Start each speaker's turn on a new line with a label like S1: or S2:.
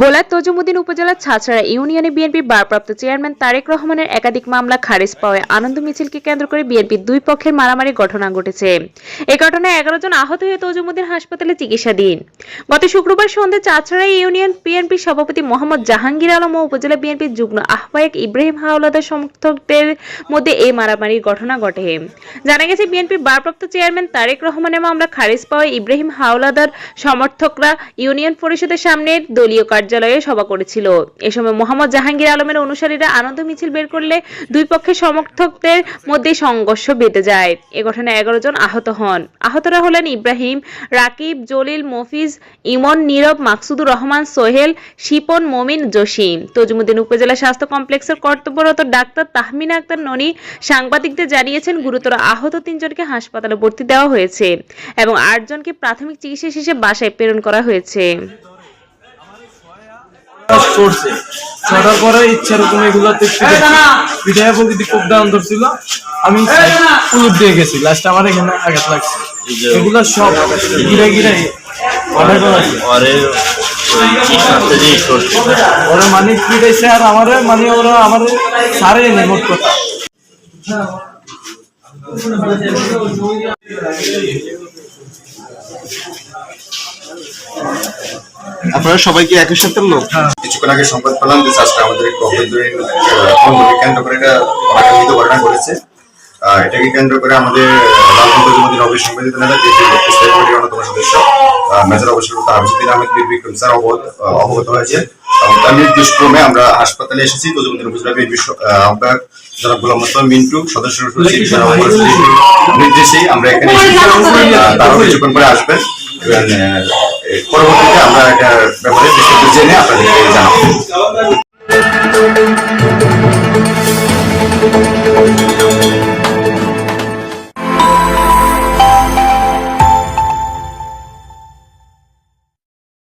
S1: ভোলার তজুমুদ্দিন উপজেলার ছাছড়া ইউনিয়নে বিএনপির ভারপ্রাপ্ত চেয়ারম্যান তারেক রহমানের একাধিক মামলা খারিজ পাওয়ায় আনন্দ মিছিলকে কেন্দ্র করে বিএনপির দুই পক্ষের মারামারি ঘটনা ঘটেছে। এই ঘটনায় এগারো জন আহত হয়ে তজুমুদ্দিন হাসপাতালে চিকিৎসাধীন। গত শুক্রবার সন্ধ্যে চাছড়া ইউনিয়ন বিএনপি সভাপতি মোহাম্মদ জাহাঙ্গীর আলম ও উপজেলা বিএনপির যুগ্ম আহ্বায়ক ইব্রাহিম হাওলাদার সমর্থকদের মধ্যে এই মারামারির ঘটনা ঘটে। জানা গেছে, বিএনপির ভারপ্রাপ্ত চেয়ারম্যান তারেক রহমানের মামলা খারিজ পাওয়ায় ইব্রাহিম হাওলাদার সমর্থকরা ইউনিয়ন পরিষদের সামনে দলীয় কার্যালয়ে সভা করেছিল। এ সময় মোহাম্মদ জাহাঙ্গীর আলমের অনুসারীরা আনন্দ মিছিল বের করলে দুই পক্ষের সমর্থকদের মধ্যে সংঘর্ষ বেঁধে যায়। এ ঘটনায় এগারো জন আহত হন। আহতরা হলেন ইব্রাহিম, রাকিব, জলিল, মফিজ, ইমন, নীরব, মাকসুদুর রহমান, সোহেল, শিপন, মমিন, জসিম। তজুমুদ্দিন উপজেলা স্বাস্থ্য কমপ্লেক্সের কর্তব্যরত ডাক্তার তাহমিনা আক্তার ননি সাংবাদিকদের জানিয়েছেন, গুরুতর আহত তিনজনকে হাসপাতালে ভর্তি দেওয়া হয়েছে এবং আটজনকে প্রাথমিক চিকিৎসা শেষে বাসায় প্রেরণ করা হয়েছে।
S2: করছে ছটার পরে ইচ্ছা রকম এগুলো বিধায় প্রকৃতি খুব দাম ধরছিল। আমি দিয়ে গেছি। লাস্ট আমার এখানে আঘাত লাগছে। এগুলো সব গিরে গিরে অনেক আছে।
S3: পরে কি
S2: মানে আর আমার মানে ওরা আমার সারে নেই মোট কথা।
S4: আপনারা সবাই কি একই সাথে লোক?
S5: কিছুক্ষণ আগে সংবাদ পেলাম যে আজকে আমাদের একটু অভ্যন্তরীণ কেন্দ্র করে এটা অনাকাঙ্ক্ষিত ঘটনা ঘটেছে এটাকে কেন্দ্র করে আমাদের রাজনৈতিক নেতা স্থায়ী অন্যতম সদস্য মেজর হাফিজুদ্দিন আহমেদ বিক্রম স্যার অবগত অবগত হয়েছে। এবং তার নির্দেশক্রমে আমরা হাসপাতালে এসেছি উপজেলা আহ্বায়ক জনাব গোলাম মোস্তফা মিন্টু সদস্য নির্দেশেই আমরা এখানে এসেছি। তারাও কিছুক্ষণ পরে আসবেন। পরবর্তীতে আমরা এটার ব্যাপারে বিস্তারিত জেনে আপনাদেরকে জানাব।